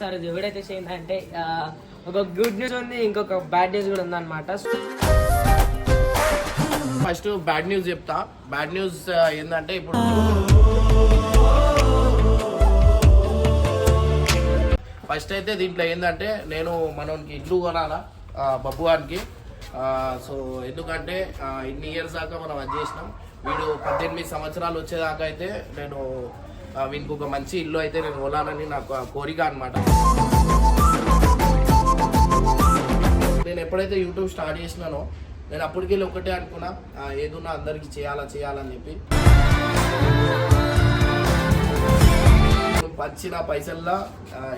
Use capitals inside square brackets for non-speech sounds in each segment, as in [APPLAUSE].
Sir ఇది ఎవడైతే చేయిందంటే ఒక గుడ్ న్యూస్ ఉంది ఇంకొక బ్యాడ్ న్యూస్ కూడా ఉందన్నమాట. ఫస్ట్ బ్యాడ్ న్యూస్ చెప్తా. బ్యాడ్ న్యూస్ ఏంటంటే ఇప్పుడు ఫస్ట్ అయితే దీంట్లో ఏంటంటే నేను మనకి ఇల్లు కొనాలా బబ్బువానికి సో ఎందుకంటే ఇన్ని ఇయర్స్ దాకా మనం అది చేసినాం. వీడు పద్దెనిమిది సంవత్సరాలు వచ్చేదాకా అయితే నేను వీనికి ఒక మంచి ఇల్లు అయితే నేను కొనాలని నాకు కోరిక అనమాట నేను ఎప్పుడైతే యూట్యూబ్ స్టార్ట్ చేసినానో నేను అప్పటికి వెళ్ళి ఒకటే అనుకున్నా ఆ, ఏదున్నా అందరికీ చేయాలా చేయాలని చెప్పి. వచ్చిన పైసల్లో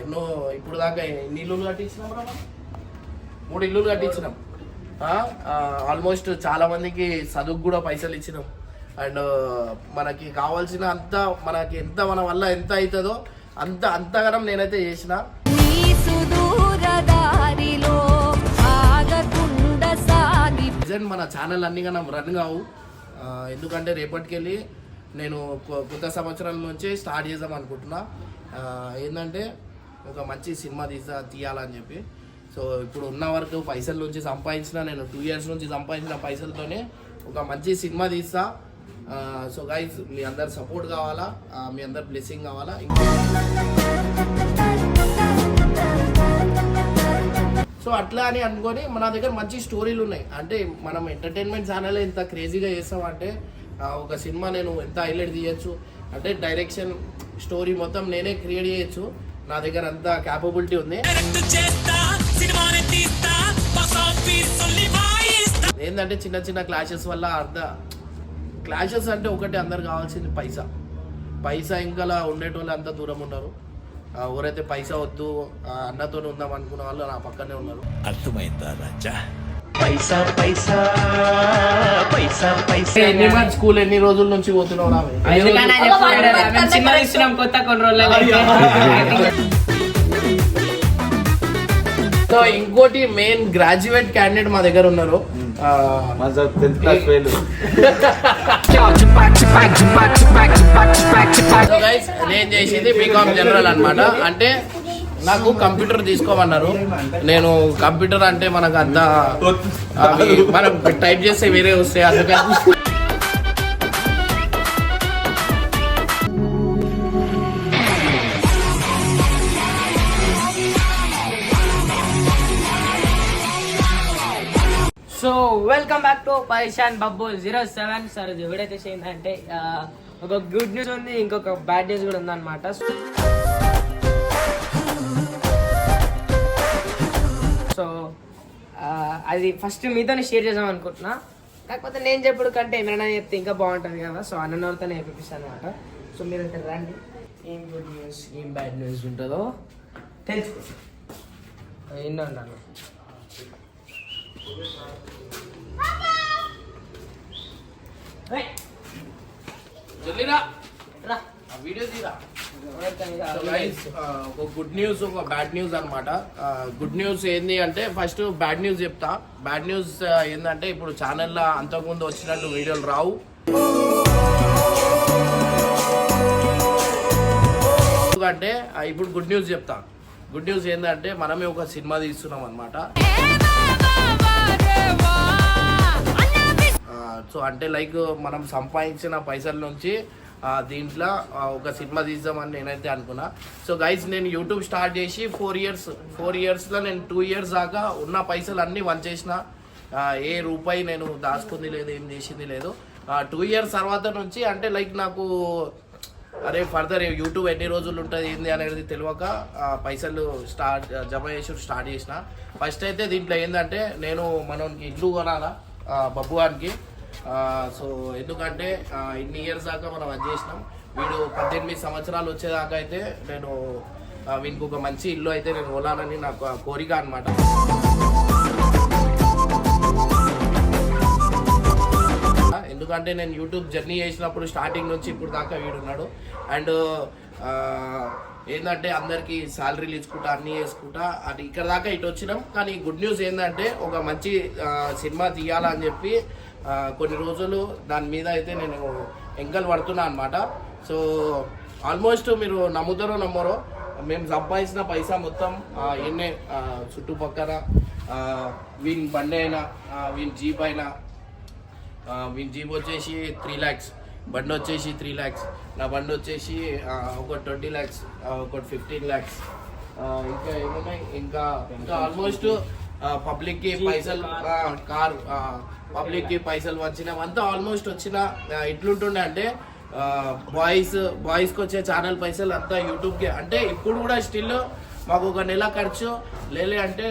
ఎన్నో ఇప్పుడు దాకా ఎన్ని ఇల్లులు కట్టించినాం రా మూడు ఇల్లులు కట్టించినాం. ఆల్మోస్ట్ చాలా మందికి చదువుకు కూడా పైసలు ఇచ్చినాం. అండ్ మనకి కావాల్సిన అంత మనకి ఎంత మన వల్ల ఎంత అవుతుందో అంత అంతగానం నేనైతే చేసిన. ప్రజెంట్ మన ఛానల్ అన్ని మనం రన్ కావు. ఎందుకంటే రేపటికెళ్ళి నేను కొత్త సంవత్సరం నుంచే స్టార్ట్ చేద్దాం అనుకుంటున్నా. ఏంటంటే ఒక మంచి సినిమా తీసా తీయాలని చెప్పి. సో ఇప్పుడు ఉన్న వరకు పైసల నుంచి సంపాదించిన నేను టూ ఇయర్స్ నుంచి సంపాదించిన పైసలతోనే ఒక మంచి సినిమా తీస్తా. సో గైస్ మీ అందరు సపోర్ట్ కావాలా? మీ అందరు బ్లెస్సింగ్ కావాలా? సో అట్లా అని అనుకొని మన దగ్గర మంచి స్టోరీలు ఉన్నాయి. అంటే మనం ఎంటర్టైన్మెంట్ ఛానల్ ఎంత క్రేజీగా చేస్తామంటే ఒక సినిమా నేను ఎంత హైలైట్ తీయచ్చు? అంటే డైరెక్షన్ స్టోరీ మొత్తం నేనే క్రియేట్ చేయొచ్చు. నా దగ్గర అంత క్యాపబిలిటీ ఉంది. ఏంటంటే చిన్న చిన్న క్లాషెస్ వల్ల అర్ధ క్లాషెస్ అంటే ఒకటి అందరు కావాల్సింది పైసా. పైసా ఇంకా ఉండేటోళ్ళు అంత దూరం ఉన్నారు ఆ, ఎవరైతే పైసా వద్దు ఆ, అన్నతోనే ఉందాం అనుకున్న వాళ్ళు నా పక్కనే ఉన్నారు. అర్థమైందా రాజా? పైసా పైసా పైసా పైసా. ఎన్ని మంత్ స్కూల్ ఎన్ని రోజుల నుంచి పోతున్నావు రామే? ఇస్తున్నాం కొత్త కొన్ని రోజులు సో ఇంకోటి మెయిన్ గ్రాడ్యుయేట్ క్యాండిడేట్ మా దగ్గర ఉన్నారు. ఆ, So guys, నేను చేసేది బీకామ్ జనరల్ అనమాట అంటే నాకు కంప్యూటర్ తీసుకోమన్నారు. నేను కంప్యూటర్ అంటే మనకు అంత మనం టైప్ చేస్తే వేరే వస్తాయి అందుకని. సో వెల్కమ్ బ్యాక్ టు పైషాన్ బబ్బు జీరో సెవెన్ సార్ ఇది ఎవడైతే చేయిందంటే ఒక గుడ్ న్యూస్ ఉంది ఇంకొక బ్యాడ్ న్యూస్ కూడా ఉందన్నమాట. సో అది ఫస్ట్ మీతోనే షేర్ చేద్దాం అనుకుంటున్నా. కాకపోతే నేను చెప్పుడు కంటే ఏమైనా చెప్తే ఇంకా బాగుంటుంది కదా. సో అన్నతో నేర్పిస్తాను అనమాట సో మీరు అయితే రండి. ఏం గుడ్ న్యూస్ ఏం బ్యాడ్ న్యూస్ ఉంటుందో తెలుసుకో. ఎన్నో ఉండాలి జల్దీరా రా ఆ వీడియో తీరా ఎవరికైనా ఇలా So guys, ఆ, ఒక గుడ్ న్యూస్ ఒక బ్యాడ్ న్యూస్ అనమాట గుడ్ న్యూస్ ఏంది అంటే ఫస్ట్ బ్యాడ్ న్యూస్ చెప్తా. బ్యాడ్ న్యూస్ ఏంటంటే ఇప్పుడు ఛానల్లో అంతకుముందు వచ్చినట్టు వీడియోలు రావు. ఎందుకంటే ఇప్పుడు గుడ్ న్యూస్ చెప్తా. గుడ్ న్యూస్ ఏంటంటే మనమే ఒక సినిమా తీస్తున్నాం అనమాట సో అంటే లైక్ మనం సంపాదించిన పైసల నుంచి దీంట్లో ఒక సినిమా తీద్దామని నేనైతే అనుకున్నా. సో గైస్ నేను యూట్యూబ్ స్టార్ట్ చేసి ఫోర్ ఇయర్స్ ఫోర్ ఇయర్స్లో నేను టూ ఇయర్స్ దాకా ఉన్న పైసలు అన్నీ వన్ చేసిన ఏ రూపాయి నేను దాచుకుంది లేదు ఏం చేసింది లేదు. టూ ఇయర్స్ తర్వాత నుంచి అంటే లైక్ నాకు అరే ఫర్దర్ యూట్యూబ్ ఎన్ని రోజులు ఉంటుంది ఏంది అనేది తెలియక పైసలు స్టార్ట్ జమ చేసి స్టార్ట్ చేసిన. ఫస్ట్ అయితే దీంట్లో ఏంటంటే నేను మనకి ఇల్లు కొనాలా బబ్బువానికి సో ఎందుకంటే ఇన్ని ఇయర్స్ దాకా మనం అది చేసినాం. వీడు పద్దెనిమిది సంవత్సరాలు వచ్చేదాకా అయితే నేను వీనికి ఒక మంచి ఇల్లు అయితే నేను కొనాలని నాకు కోరిక అనమాట ఎందుకంటే నేను యూట్యూబ్ జర్నీ చేసినప్పుడు స్టార్టింగ్ నుంచి ఇప్పుడు దాకా వీడున్నాడు అండ్ ఏంటంటే అందరికీ శాలరీలు ఇచ్చుకుంటా అన్నీ చేసుకుంటా అది ఇక్కడ దాకా ఇటు వచ్చినాం. కానీ గుడ్ న్యూస్ ఏంటంటే ఒక మంచి సినిమా తీయాలని చెప్పి కొన్ని రోజులు దాని మీద అయితే నేను ఎంకలు పడుతున్నా అనమాట సో ఆల్మోస్ట్ మీరు నమ్ముతారో నమ్మరో మేము సంపాదించిన పైసా మొత్తం ఎన్నే చుట్టుపక్కల వీని బండి అయినా వీని జీప్ అయినా వీని జీప్ వచ్చేసి త్రీ ల్యాక్స్ బండి వచ్చేసి త్రీ ల్యాక్స్ నా బండి వచ్చేసి ఒక ట్వంటీ ల్యాక్స్ ఒక ఫిఫ్టీన్ ల్యాక్స్ ఇంకా ఏమున్నాయి? ఇంకా ఇంకా ఆల్మోస్ట్ పబ్లిక్కి పైసలు కార్ పబ్లిక్కి పైసలు వచ్చినాయి. అంతా ఆల్మోస్ట్ వచ్చిన ఎట్లుంటుండే అంటే బాయ్స్ బాయ్స్కి వచ్చే ఛానల్ పైసలు అంతా యూట్యూబ్కి. అంటే ఇప్పుడు కూడా స్టిల్ మాకు ఒక నెల ఖర్చు. లేలే అంటే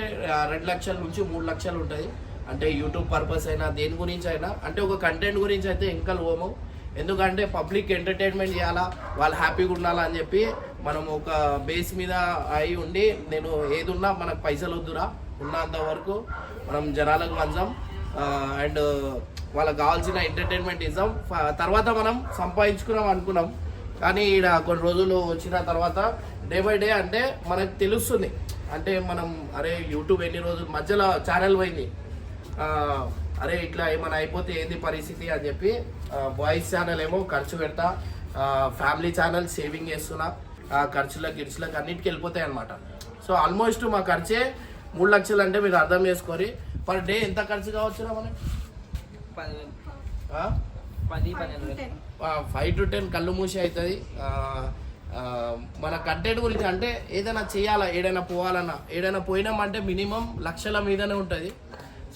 రెండు లక్షల నుంచి మూడు లక్షలు ఉంటుంది అంటే యూట్యూబ్ పర్పస్ అయినా దేని గురించి అయినా అంటే ఒక కంటెంట్ గురించి అయితే ఇంకా పోము. ఎందుకంటే పబ్లిక్ ఎంటర్టైన్మెంట్ చేయాలా వాళ్ళు హ్యాపీగా ఉండాలా అని చెప్పి మనం ఒక బేస్ మీద అయి ఉండి నేను ఏది ఉన్నా మనకు పైసలు వద్దురా ఉన్నంత వరకు మనం జనాలకు మంచం అండ్ వాళ్ళకి కావాల్సిన ఎంటర్టైన్మెంట్ ఇద్దాం తర్వాత మనం సంపాదించుకున్నాం అనుకున్నాం. కానీ ఈడ కొన్ని రోజులు వచ్చిన తర్వాత డే బై డే అంటే మనకు తెలుస్తుంది. అంటే మనం అరే యూట్యూబ్ ఎన్ని రోజులు మధ్యలో ఛానల్ పోయింది. అరే ఇట్లా ఏమైనా అయిపోతే ఏంది పరిస్థితి అని చెప్పి బాయ్స్ ఛానల్ ఏమో ఖర్చు పెడతా ఫ్యామిలీ ఛానల్ సేవింగ్ చేస్తున్నా ఆ, ఖర్చులకు గిర్చులకు అన్నిటికి వెళ్ళిపోతాయి అనమాట సో ఆల్మోస్ట్ మా ఖర్చే మూడు లక్షలు అంటే మీరు అర్థం చేసుకోరి. పర్ డే ఎంత ఖర్చు కావచ్చురా వేలు. ఫైవ్ టు టెన్ కళ్ళు మూసి అవుతుంది మన కంటెంట్ గురించి అంటే ఏదైనా చేయాలా? ఏదైనా పోవాలన్నా? ఏదైనా పోయినామంటే మినిమం లక్షల మీదనే ఉంటుంది.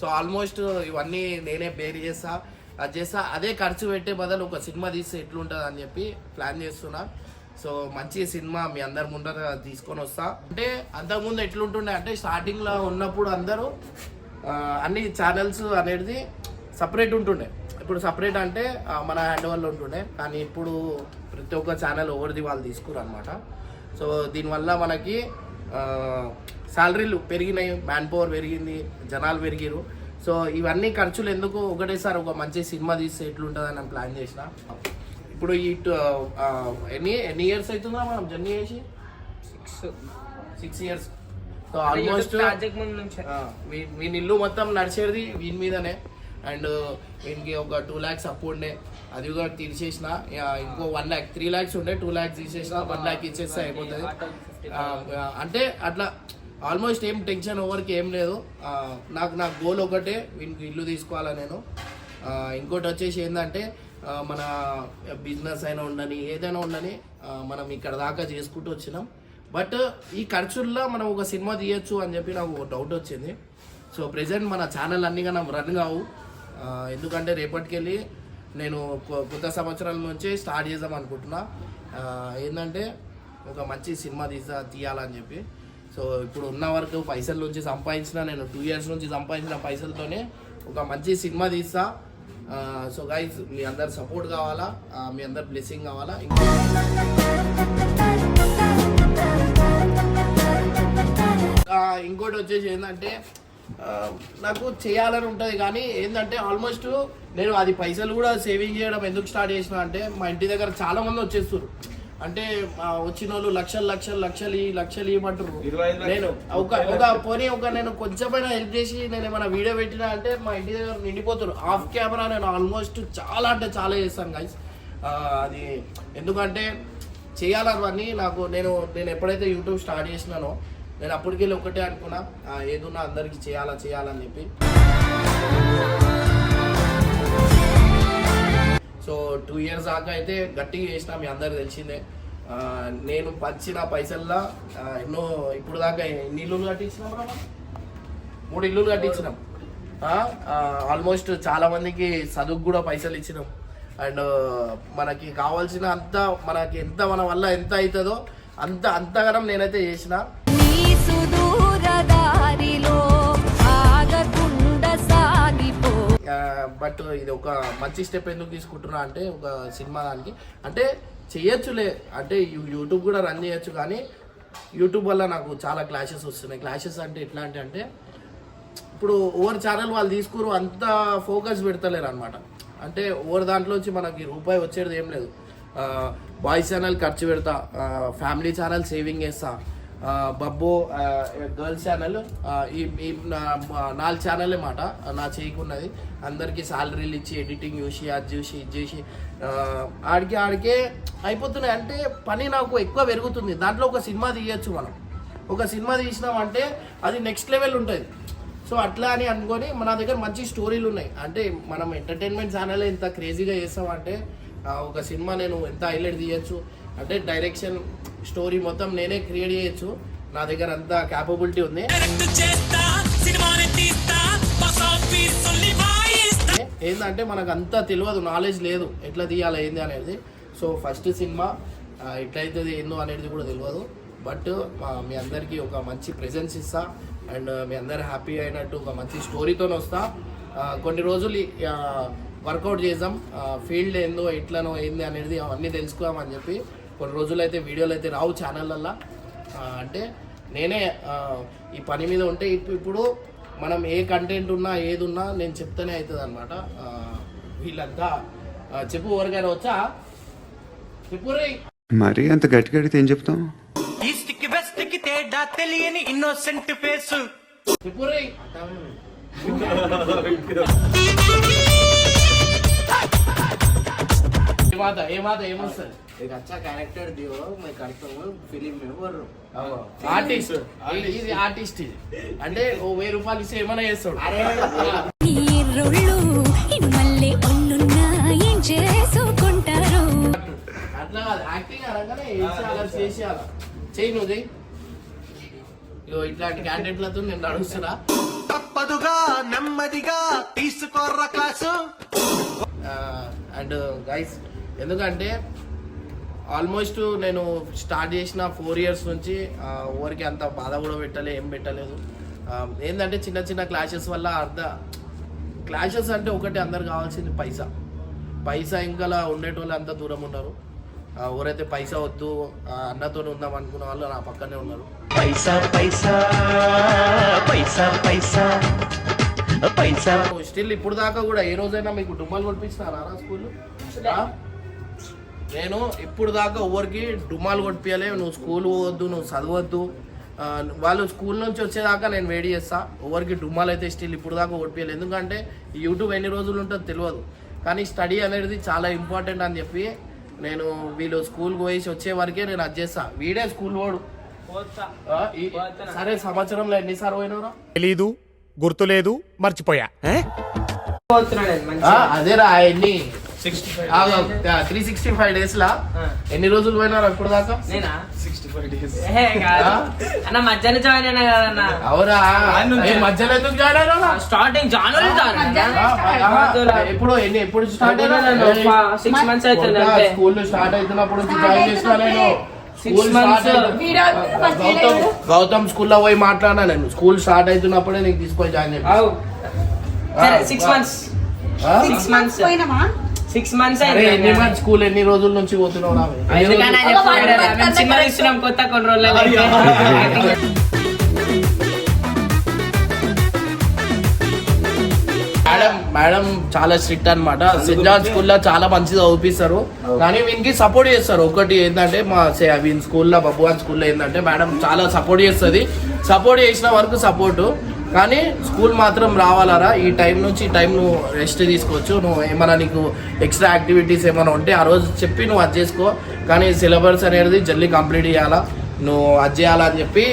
సో ఆల్మోస్ట్ ఇవన్నీ నేనే బేర్ చేస్తా అది చేస్తా. అదే ఖర్చు పెట్టే బదులు ఒక సినిమా తీస్తే ఎట్లుంటుంది అని చెప్పి ప్లాన్ చేస్తున్నా. సో మంచి సినిమా మీ అందరి ముందర తీసుకొని వస్తా. అంటే అంతకుముందు ఎట్లుంటుండే అంటే స్టార్టింగ్లో ఉన్నప్పుడు అందరూ అన్ని ఛానల్స్ అనేది సపరేట్ ఉంటుండే. ఇప్పుడు సపరేట్ అంటే మన హ్యాండ్ వల్ల ఉంటుండే. కానీ ఇప్పుడు ప్రతి ఒక్క ఛానల్ ఎవరిది వాళ్ళు తీసుకురు అనమాట సో దీనివల్ల మనకి శాలరీలు పెరిగినాయి మ్యాన్ పవర్ పెరిగింది జనాలు పెరిగిరు సో ఇవన్నీ ఖర్చులు ఎందుకు ఒకటేసారి ఒక మంచి సినిమా తీస్తే ఎట్లుంటుందని నేను ప్లాన్ చేసిన. ఇప్పుడు ఈ ఎన్ని ఎన్ని ఇయర్స్ అవుతుందా మనం జర్నీ చేసి? Six six years so almost వీని ఇల్లు మొత్తం నడిచేది వీని మీదనే. అండ్ వీనికి ఒక టూ ల్యాక్స్ అప్పు ఉండే. అది కూడా తీసేసిన ఇక వన్ ల్యాక్ త్రీ ల్యాక్స్ ఉండే టూ ల్యాక్స్ తీసేసిన వన్ ల్యాక్ ఇచ్చేస్తే అయిపోతుంది. అంటే అట్లా ఆల్మోస్ట్ ఏం టెన్షన్ ఓవర్కి ఏం లేదు. నాకు నా గోల్ ఒకటే వీనికి ఇల్లు తీసుకోవాలా నేను. ఇంకోటి వచ్చేసి ఏంటంటే మన బిజినెస్ అయినా ఉండని ఏదైనా ఉండని మనం ఇక్కడ దాకా చేసుకుంటూ వచ్చినాం. బట్ ఈ ఖర్చుల్లో మనం ఒక సినిమా తీయొచ్చు అని చెప్పి నాకు ఒక డౌట్ వచ్చింది. సో ప్రెసెంట్ మన ఛానల్ అన్ని మనం రన్ కావు. ఎందుకంటే రేపటికెళ్ళి నేను కొ- కొత్త సంవత్సరాల నుంచి స్టార్ట్ చేద్దాం అనుకుంటున్నా. ఏంటంటే ఒక మంచి సినిమా తీసా తీయాలని చెప్పి. సో ఇప్పుడు ఉన్న వరకు పైసల నుంచి సంపాదించిన నేను టూ ఇయర్స్ నుంచి సంపాదించిన పైసలతోనే ఒక మంచి సినిమా తీస్తా సో గైజ్ మీ అందరు సపోర్ట్ కావాలా? మీ అందరు బ్లెస్సింగ్ కావాలా? ఇంకా ఇంకోటి వచ్చేసి ఏంటంటే నాకు చేయాలని ఉంటుంది కానీ ఏంటంటే ఆల్మోస్ట్ నేను అది పైసలు కూడా సేవింగ్ చేయడం ఎందుకు స్టార్ట్ చేసిన అంటే మా ఇంటి దగ్గర చాలామంది వచ్చేస్తారు అంటే వచ్చిన వాళ్ళు లక్షలు లక్షలు లక్షలు ఈ లక్షలు ఇవ్వమంటారు నేను ఒక ఒక పోనీ ఒక నేను కొంచెమైనా హెల్ప్ చేసి నేను ఏమైనా వీడియో పెట్టినా అంటే మా ఇంటి దగ్గర నిండిపోతారు ఆఫ్ కెమెరా నేను ఆల్మోస్ట్ చాలా అంటే చాలా చేస్తాను గైస్ అది ఎందుకంటే చేయాలవన్నీ నాకు నేను నేను ఎప్పుడైతే యూట్యూబ్ స్టార్ట్ చేసినానో నేను అప్పటికెళ్ళి ఒకటే అనుకున్నా ఏదున్నా అందరికీ చేయాలా చేయాలని చెప్పి. సో టూ ఇయర్స్ దాకా అయితే గట్టిగా చేసిన మీ అందరికి తెలిసిందే. నేను పంచిన పైసల్లో ఎన్నో ఇప్పుడు దాకా ఎన్ని ఇల్లులు కట్టించినాం రా మూడు ఇల్లులు కట్టించినాం. ఆల్మోస్ట్ చాలా మందికి చదువుకు కూడా పైసలు ఇచ్చినాం. అండ్ మనకి కావాల్సిన అంత మనకి ఎంత మన వల్ల ఎంత అవుతుందో అంత అంతగానం నేనైతే చేసిన. బట్ ఇది ఒక మంచి స్టెప్ ఎందుకు తీసుకుంటున్నా అంటే ఒక సినిమా దానికి. అంటే చేయొచ్చులే. అంటే యూట్యూబ్ కూడా రన్ చేయొచ్చు కానీ యూట్యూబ్ వల్ల నాకు చాలా క్లాషెస్ వస్తున్నాయి. క్లాషెస్ అంటే ఎట్లాంటి అంటే ఇప్పుడు ఓవర్ ఛానల్ వాళ్ళు తీసుకురు అంత ఫోకస్ పెడతలేరు అనమాట అంటే ఓవర్ దాంట్లోంచి మనకి రూపాయి వచ్చేది ఏం లేదు. బాయ్స్ ఛానల్ ఖర్చు పెడతా ఫ్యామిలీ ఛానల్ సేవింగ్ చేస్తా బబ్బు గర్ల్స్ ఛానల్ ఈ ఈ నాలుగు ఛానల్ మాట నా చేయకున్నది. అందరికీ సాలరీలు ఇచ్చి ఎడిటింగ్ చూసి అది చూసి ఇది చేసి ఆడికి ఆడికే అయిపోతున్నాయి. అంటే పని నాకు ఎక్కువ పెరుగుతుంది. దాంట్లో ఒక సినిమా తీయచ్చు మనం. ఒక సినిమా తీసినామంటే అది నెక్స్ట్ లెవెల్ ఉంటుంది. సో అట్లా అని అనుకొని మన దగ్గర మంచి స్టోరీలు ఉన్నాయి. అంటే మనం ఎంటర్టైన్మెంట్ ఛానల్ ఎంత క్రేజీగా చేస్తామంటే అంటే ఒక సినిమా నేను ఎంత హైలైట్ తీయచ్చు? అంటే డైరెక్షన్ స్టోరీ మొత్తం నేనే క్రియేట్ చేయొచ్చు. నా దగ్గర అంత క్యాపబిలిటీ ఉంది. ఏంటంటే మనకు అంతా తెలియదు నాలెడ్జ్ లేదు. ఎట్లా తీయాలి ఏంది అనేది. సో ఫస్ట్ సినిమా ఎట్లయితుంది ఏందో అనేది కూడా తెలియదు. బట్ మీ అందరికీ ఒక మంచి ప్రెజెన్స్ ఇస్తా. అండ్ మీ అందరు హ్యాపీ అయినట్టు ఒక మంచి స్టోరీతో వస్తా. కొన్ని రోజులు వర్కౌట్ చేద్దాం. ఫీల్డ్ ఏందో ఎట్లనో ఏంది అనేది అవన్నీ తెలుసుకోమని చెప్పి కొన్ని రోజులు అయితే వీడియోలు అయితే రావు ఛానళ్ళల్లో. అంటే నేనే ఈ పని మీద ఉంటే ఇప్పు- ఇప్పుడు మనం ఏ కంటెంట్ ఉన్నా ఏది ఉన్నా నేను చెప్తానే అవుతుంది అనమాట వీళ్ళంతా చెప్పు ఎవరికైనా వచ్చా? చెప్పు మరీ అంత గట్టిగా అడిగితే ఏం చెప్తాం? ఈస్ట్కి వెస్ట్కి తేడా తెలియని ఇన్నోసెంట్ ఫేస్ చెప్పు [LAUGHS] రే ఏ మాట ఏ మాట ఏమొస్తుంది एक अच्छा कैरेक्टर दियो मैं करता हूँ फिल्म में और ఆర్టిస్ట్ ఇది ఆర్టిస్ట్ ఇది అంటే ఓ వెయ్యి రూపాయలు ఇస్తే ఏమైనా చేస్తాడు ఈ రొళ్ళు మళ్ళీ ఒళ్ళున్నా ఏం చేసుకుంటారు అట్లా కాదు యాక్టింగ్ అనగానే వేసేయాలి చేసేయాలి చెయ్యి నువ్వు చెయ్యి ఇగో ఇట్లాంటి క్యాండిడేట్లతో నేను నడుస్తున్నా తప్పదుగా నెమ్మదిగా తీసుకోర్ర క్లాసు అండ్ గైస్ ఎందుకంటే ఆల్మోస్ట్ నేను స్టార్ట్ చేసిన ఫోర్ ఇయర్స్ నుంచి ఎవరికి అంత బాధ కూడా పెట్టలే ఏం పెట్టలేదు. ఏంటంటే చిన్న చిన్న క్లాషెస్ వల్ల అర్ధ క్లాషెస్ అంటే ఒకటి అందరు కావాల్సింది పైసా. పైసా ఇంకా ఉండేటోళ్ళు అంతా దూరం ఉన్నారు ఎవరైతే పైసా వద్దు అన్నతో ఉందాం అనుకున్న వాళ్ళు నా పక్కనే ఉన్నారు. పైసా పైసా పైసా పైసా పైసా. స్టిల్ ఇప్పుడు దాకా కూడా ఏ రోజైనా మీకు డుమ్మాలు కొట్టించినారా స్కూల్? నేను ఇప్పుడు దాకా ఎవరికి డుమ్మాలు కొట్టియలే నువ్వు స్కూల్ పోవద్దు నువ్వు చదవద్దు. వాళ్ళు స్కూల్ నుంచి వచ్చేదాకా నేను వెయిట్ చేస్తా. ఎవరికి డుమ్మాలు అయితే స్టిల్ ఇప్పుడు దాకా కొట్టియలేదు ఎందుకంటే యూట్యూబ్ ఎన్ని రోజులు ఉంటుందో తెలియదు. కానీ స్టడీ అనేది చాలా ఇంపార్టెంట్ అని చెప్పి నేను వీళ్ళు స్కూల్కి పోయేసి వచ్చే వరకే నేను అది చేస్తా. వీడే స్కూల్ పోడు. సరే సంవత్సరంలో ఎన్నిసార్లు పోయినవరా తెలీదు గుర్తులేదు మర్చిపోయా. అదేరా ఎన్ని? త్రీ సిక్స్టీ ఫైవ్ డేస్ లా. ఎన్ని రోజులు పోయినారు అప్పుడు దాకా? నేనా? ఏ, కాదు. అన్న మధ్యాహ్నం జాయిన్ అయినా కదన్న? అవురా మధ్యలో ఎందుకు జాయిన్ అయినా? స్టార్టింగ్ జనవరి ఎప్పుడు ఎన్ని ఎప్పుడు స్టార్ట్ సిక్స్ మంత్స్ అవుతుంది స్కూల్ స్టార్ట్ అవుతున్నప్పుడు జాయిన్ చేసిన నేను. గౌతమ్ స్కూల్లో పోయి మాట్లాడినా నేను. స్కూల్ స్టార్ట్ అవుతున్నప్పుడే నీకు తీసుకొని జాయిన్ సరే six months six months six months ఎన్ని మంత్స్ స్కూల్ ఎన్ని రోజుల నుంచి పోతున్నావు ఇస్తున్నాం కొత్త కొన్ని రోజులు మేడం మేడం చాలా స్ట్రిక్ట్ అన్నమాట. సెంట్ జాన్ స్కూల్లో చాలా మంచిగా చదివిస్తారు కానీ వీనికి సపోర్ట్ చేస్తారు. ఒకటి ఏంటంటే మా సే- వీని స్కూల్లో బబ్బువాన్ స్కూల్లో ఏంటంటే మేడం చాలా సపోర్ట్ చేస్తుంది. సపోర్ట్ చేసిన వరకు సపోర్ట్ కానీ స్కూల్ మాత్రం రావాలరా? ఈ టైం నుంచి ఈ టైం నువ్వు రెస్ట్ తీసుకోవచ్చు. నువ్వు ఏమైనా నీకు ఎక్స్ట్రా యాక్టివిటీస్ ఏమైనా ఉంటే ఆ రోజు చెప్పి నువ్వు అది చేసుకో. కానీ సిలబస్ అనేది జల్దీ కంప్లీట్ చేయాలా? నువ్వు అది చేయాలా అని చెప్పి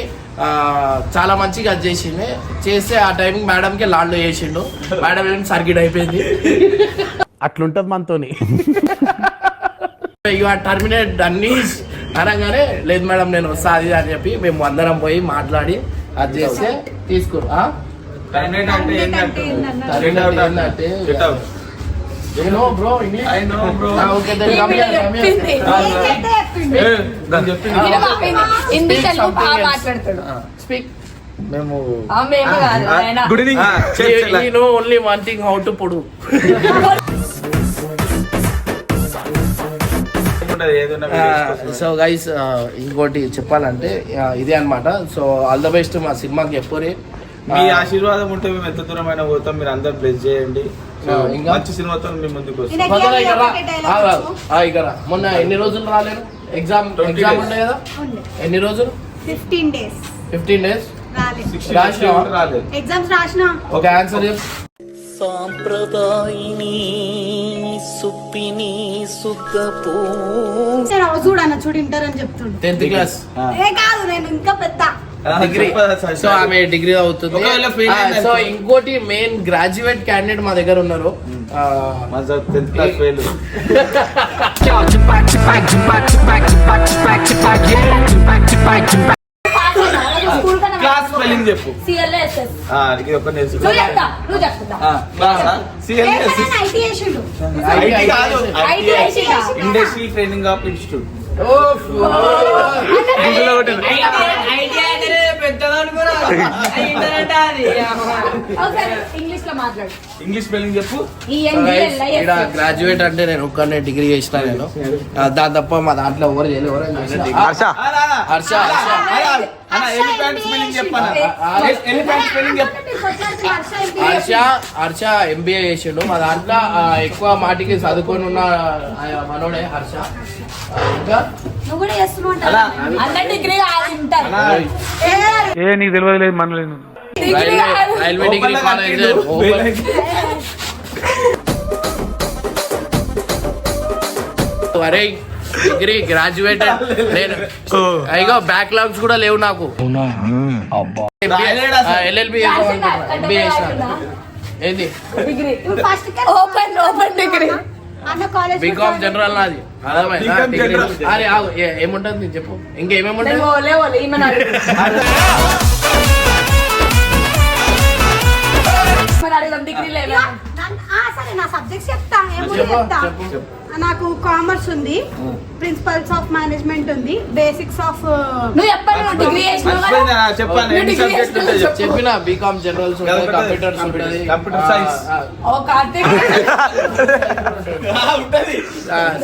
చాలా మంచిగా అది చేసింది. చేస్తే ఆ టైంకి మేడంకి లాండ్ చేసిండు. మేడం ఏమి సర్కిట్ అయిపోయింది. అట్లుంటది మనతోని. యు ఆర్ టర్మినేట్ అన్ని అనగానే లేదు మేడం నేను వస్తా అది అని చెప్పి మేము అందరం పోయి మాట్లాడి అది చేస్తే తీసుకురు. Good evening only one thing how to పొడు so guys ఇంకోటి చెప్పాలంటే ఇదే అన్నమాట. సో ఆల్ ద బెస్ట్ మా సినిమాకి చెప్పురి మీ ఆశీర్వాదం ఉంటే మేము ఎంత దూరమైనా పోతాం మీరు అందరు బ్లెస్ చేయండి? మంచి సినిమాతో మీ ముందుకు ఇక్కడ. మొన్న ఎన్ని రోజులు రాలేరు? ఎగ్జామ్ ఎగ్జామ్ ఉండే కదా? ఎన్ని రోజులు? ఫిఫ్టీన్ డేస్ ఫిఫ్టీన్ డేస్ రాలేదు. రాలేదు. ఎగ్జామ్స్ రాసిన? ఓకే ఆన్సర్ చెప్పు నేను అవ చూడన్న చూడు ఇంటర్ అని చెప్తుండు. Tenth class. ఏ కాదు నేను ఇంకా పెద్ద. డిగ్రీ. సో ఆమె డిగ్రీ అవుతుంది. సో. ఇంకోటి మెయిన్ గ్రాడ్యుయేట్ క్యాండిడేట్ మా దగ్గర ఉన్నారు. టెన్త్ క్లాస్ [LAUGHS] స్పెల్లింగ్ చెప్పు. ఇది ఒక? Industrial training of institute. [LAUGHS] ఇంగ్లీష్లో మాట్లాడు. ఇంగ్లీష్ స్పెల్లింగ్ చెప్పు. ఈ ఇక్కడ గ్రాడ్యుయేట్ అంటే నేను ఒక్కనే డిగ్రీ చేసిన నేను. దాని తప్ప మా దాంట్లో ఎవరు చేయలేదు హర్ష. హర్ష. హర్ష అన్న ఎలిఫెంట్ స్పెల్లింగ్ చెప్పన్న. ఎలిఫెంట్ స్పెల్లింగ్ చెప్పు. హర్ష హర్ష ఎంబీఏ చేసిండు. మా దాంట్లో ఎక్కువ మాటికి చదువుకొని ఉన్న ఆ, మనోడే హర్ష. ఇంకా నువ్వు కూడా చేస్తున్నావు అలా. అందరు డిగ్రీ ఇంటర్. కాదు. రైల్వే డిగ్రీ కాలేజ్ అరే డిగ్రీ గ్రాడ్యుయేట్ నేను అయ్యో బ్యాక్లాగ్స్ కూడా లేవు నాకు. ఎల్ఎల్బి ఏంది? ఓపెన్ ఓపెన్ డిగ్రీ అన్న కాలేజ్ బీకామ్ జనరల్ నాది. ఏముంటుంది? చెప్పు. ఇంకేమేమి ఉంటుంది అడుగుదాం డిగ్రీ లేదా సరే నా సబ్జెక్ట్స్ చెప్తా చెప్పు, చెప్తా. నాకు కామర్స్ ఉంది ప్రిన్సిపల్స్ ఆఫ్ మేనేజ్మెంట్ ఉంది బేసిక్స్ ఆఫ్ నువ్వు చెప్పాను నువ్వు డిగ్రీ చేసినావు? చెప్పాను ఎన్ని డిగ్రీ చెప్పిన బీకామ్ జనరల్స్ ఉంటుంది Computer science. ఓ కార్తీక్.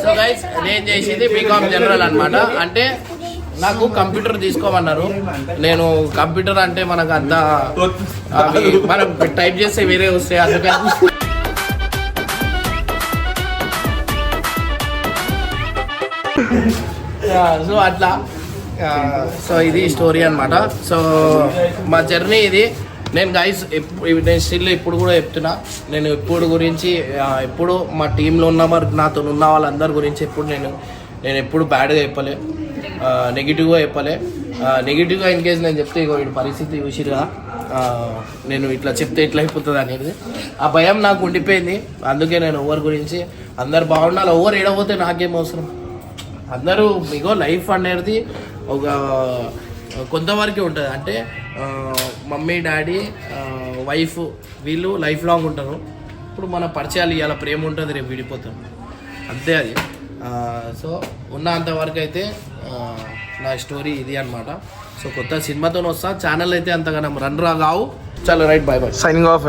సో గైస్ నేను చేసేది బీకామ్ జనరల్ అన్నమాట. అంటే నాకు కంప్యూటర్ తీసుకోమన్నారు. నేను కంప్యూటర్ అంటే మనకు అంత అవి మనం టైప్ చేస్తే వేరే వస్తాయి అందుకని. సో అట్లా. సో ఇది స్టోరీ అనమాట సో మా జర్నీ ఇది. నేను గైస్ నేను స్టిల్ ఇప్పుడు కూడా చెప్తున్నా. నేను ఇప్పుడు గురించి ఎప్పుడు మా టీంలో ఉన్న మరి నాతో ఉన్న వాళ్ళందరి గురించి ఎప్పుడు నేను నేను ఎప్పుడు బ్యాడ్గా చెప్పలే. నెగిటివ్గా చెప్పలే. నెగిటివ్గా ఇన్ కేసు నేను చెప్తే ఇగో ఈ పరిస్థితి చూసిరుగా నేను ఇట్లా చెప్తే ఇట్లా అయిపోతుంది అనేది. ఆ భయం నాకు ఉండిపోయింది. అందుకే నేను ఎవరి గురించి అందరు బాగుండాలి ఎవరు ఏడపోతే నాకేం అవసరం? అందరూ మీకు లైఫ్ అనేది ఒక కొంతవరకే ఉంటుంది. అంటే మమ్మీ డాడీ వైఫ్ వీళ్ళు లైఫ్ లాంగ్ ఉంటారు. ఇప్పుడు మన పరిచయాలు ఇవాళ ప్రేమ ఉంటుంది రేపు విడిపోతాం. అంతే అది. సో ఉన్నంత వరకు అయితే నా స్టోరీ ఇది అన్నమాట. సో కొత్త సినిమాతో వస్తా. ఛానల్ అయితే అంతగానం రన్ రా కావు చాలా right bye bye signing off